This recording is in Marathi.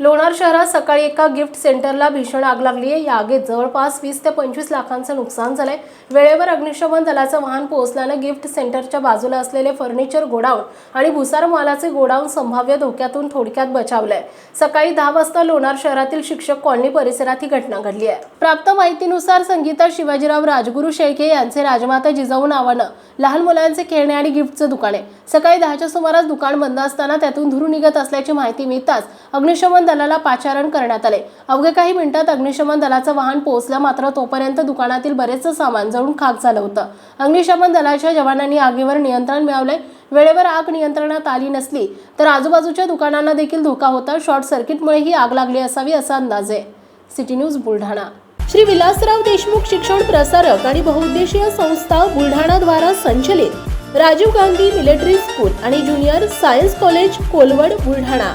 लोणार शहरात सकाळी एका गिफ्ट सेंटरला भीषण आग लागली आहे या आगीत जवळपास वीस ते पंचवीस लाखांचं नुकसान झालंय. वेळेवर अग्निशमन दलाचं वाहन पोहोचल्यानं गिफ्ट सेंटरच्या बाजूला असलेले फर्निचर गोडाऊन आणि भुसार मालाचे गोडाऊन संभाव्य धोक्यातून थोडक्यात बचावलंय. सकाळी दहा वाजता लोणार शहरातील शिक्षक कॉलनी परिसरात ही घटना घडली आहे प्राप्त माहितीनुसार संगीता शिवाजीराव राजगुरू शेळके यांचे राजमाता जिजाऊ नावानं लहान मुलांचे खेळणे आणि गिफ्टचं दुकान आहे. सकाळी दहाच्या सुमारास दुकान बंद असताना त्यातून धुरू निघत असल्याची माहिती मिळताच अग्निशमन दलाला पाचारण करण्यात आले. अवघ्या काही मिनिटात अग्निशमन दलाचं वाहन पोहोचलं. मात्र तोपर्यंत दुकानातील बरेचसं सामान जळून खाक झालं होतं. अग्निशमन दलाच्या जवानांनी आगीवर नियंत्रण मिळवले. वेळेवर आग नियंत्रणात आली नसली तर आजूबाजूच्या दुकानांना देखील धोका होता. शॉर्ट सर्किटमुळे ही आग लागली असावी असा अंदाज आहे. City news Buldhana. Shri Vilasrao Deshmukh शिक्षण प्रसारक आणि बहुउद्देशीय संस्था बुलढाणा द्वारा संचलित राजीव गांधी मिलिटरी स्कूल आणि junior science college Kolwad Buldhana.